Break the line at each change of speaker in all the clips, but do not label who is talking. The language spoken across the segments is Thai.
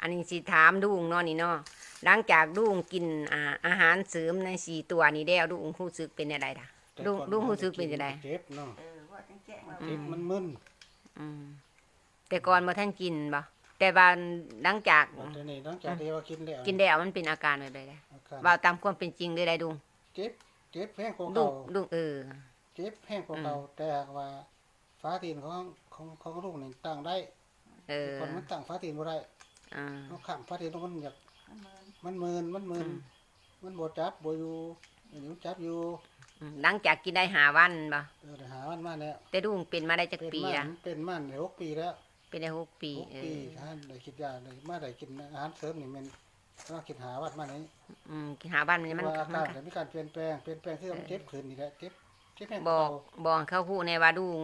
อันนี้สิถามดุงเนาะนี่เนาะหลังจากดุงกินอ่าอาหารเสริมในสี่ตัวนี้แล้วดุงรู้สึกเป็นยังไงล่ะ
แต่
ดุง
ก่อน
ดุงรู้สึกเป็นยังไง
เจ็บเนาะ
เออว่าจังแจ้งว่า
เจ็บมันมึน
อืมแต่ก่อนบ่ท่านกินบ่แต่ว่าหลังจาก
บัดนี้หลังจากที่ว่ากินแล้ว
กินแล้วมันเป็นอาการแบบใดล่ะ
อาการ
ว่าตามความเป็นจริงได้ได้ดุง
เจ็บเจ็บแห้งกว่า
ดุ
เก่าง
ดุงเออ
เจ็บแห้งกว่าเก่าแต่หากว่าฟ้าตีนของของของลูกนี่ตั้งได้
เออ
คนมันตั้งฟ้าตีนบ่ได้
อ่า
เอาข้างฟ้าตีนมันอยาก
มันเมิน
มันมึนมันมึน
อืม
มันบ่จับบ่อยู่อันนี้มันจับอยู่
อืมหลังจากกินได้หาวันบ่
เออได้หามันมาแล้ว
แต่ดุงเป็นมาได้จัก
เป็น
ปี
มา
ละ
เป็นมันได้หกปีแล้ว
เป็นได้หกปี
หก
เอ
ปี
อ
ท่านได้คิดยาได้มาได้กินอาหารเสริมนี่มันต้องคิดหาวัดมานี้
อืมกินหาบ้านมันมัน
ว่าอา
มั
กานรแต่มีการเปลี่ยนแปลงเปลี่ยนแปลงที่มันเจ็บขึ้นนี่แหละเจ็บเจ็บแห้ง
บอก
เก่า
บอกเขาพูดในว่าดุง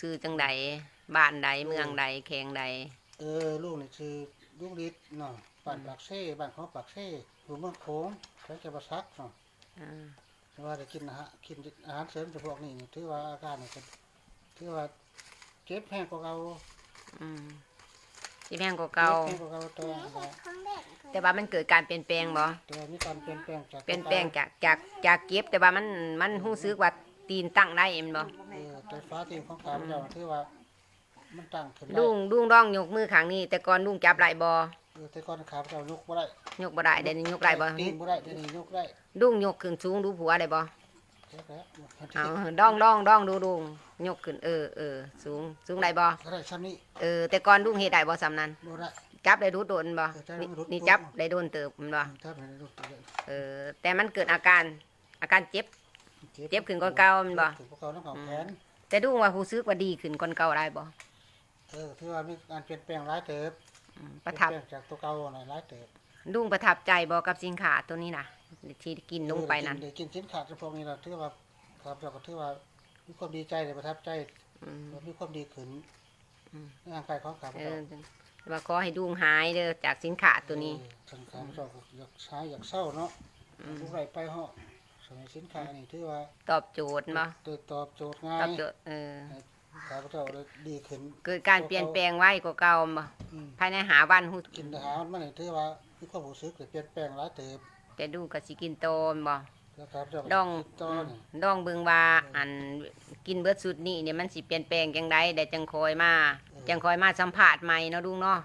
ซื้อจังใดบ้านใดเมืองใดแข่งใด
เออลูกนี่คือ ลูกฤทธิ์เนาะบ้านปากเซ่บ้านของปากเซ่อยู่เมืองโขงใช้จะประซักเนาะ
อ่า
แต่ว่าได้กินอาหารกินอาหารเสริมเฉพาะนี่นี่ถือว่าอาการนี่ก็ถือว่าเจ็บแห้งกว่าเก่า
อืมที่แพงกว่าเก่า
จ็บแห้งกว่าเก่าแต่ว่า
แต่ว่ามันเกิดการเปลี่ยนแปลงบ่
แต่ว่ามีการเปลี่ยนแปลงจาก
เปลี่ยนแปลงจากจากจากเก็บแต่ว่ามันมันรู้สึกว่าตีนตั้งได้เอ็มบ่
เออแต่ฟ้าตีนของข้าพเจ้าถือว่า มันตั้งขึ้นได้
ดุงดุงร้องยกมือข้างนี้ แต่ก่อนดุงจับไหลบ่
เออแต่ก่อนข้าพเจ้ายกบ่ได้
ยกบ่ได้เดี๋ยวนี้ยกได้บ่
ตีนบ่ได้เดี๋ยวนี้ยกได้
ดุงยกขึ้นสูงดูผัวได้บ่
เจ็บแล้ว
เอาดองดองดองดูดุงยกขึ้นเออเออสูงสูงได้บ่
ก็ได้ซ้ำนี้
เออแต่ก่อนดุงเฮ็ดได้บ่สำนั้น
บ่ได้
จับได้ดูโดนบ่
เออจับได้
นี่
ดูด
นี่จับได้โดนเติบแมันบ่
ถ้าไปในลูกตัวเดียว
เออแต่มันเกิดอาการอาการเจ็บเจ็บขึ้นกว่าเก่าแม่นบ่
เจ็บกว่าเก่าน้ำของแขน
แต่ดุงว่ารู้สึกว่าดีขึ้นก่อนเก่าได้บ่
เออถือว่ามีการเปลี่ยนแปลงหลายเติบ
อืมประทับ
เปลี่ยนแปลงจากตัวเก่าหน่อยหลายเติบ
ดุงประทับใจบ่กับสินค้าตัวนี้น่ะที่กินลงไปนั้น
เออได้กินสินค้าเฉพาะนี้ล่ะถือว่าข้าพเจ้าก็ถือว่ามีความดีใจเลยประทับใจ
อืม
ว่ามีความดีขึ้น
อืม
ในร่างกายของข้าพ
เอ
เจ้า
อว่าขอให้ดุงหายเด้อจากสินค้าตัวนี้
เออสังขารเจ้าก็อยากใช้อยากเศร้าเนาะ
อืม
ผู้ไรไปเหาะสมัยสินค้านี่ถือว่า
ตอบโจทย์บ่
ได้ตอบโจทย์ง่า
ตอยบโจทย์เออ
ข้าพเจ้าได้ดีขึ้น
เกิดการเปลี่ยนแปลงไว้กว่าเก่าบ่
อืม
ภายในหาวันฮู้
กินอาหารมันนี่ถือว่ามีความรู้สึกได้เปลี่ยนแปลงหลายเติบ
แต่ดุงก็สิกินโตมบ่
แล้วข้าพเจ้าก็
ดอง
ต่อนี่
ดองเบิ่งว่าอันกินเบิดสุดนี้เนี่ยมันสิเปลี่ยนแปลงจังไดได้จังคอยมาจังคอยมาสัมภาษณ์ใหม่เนาะดุงเนาะ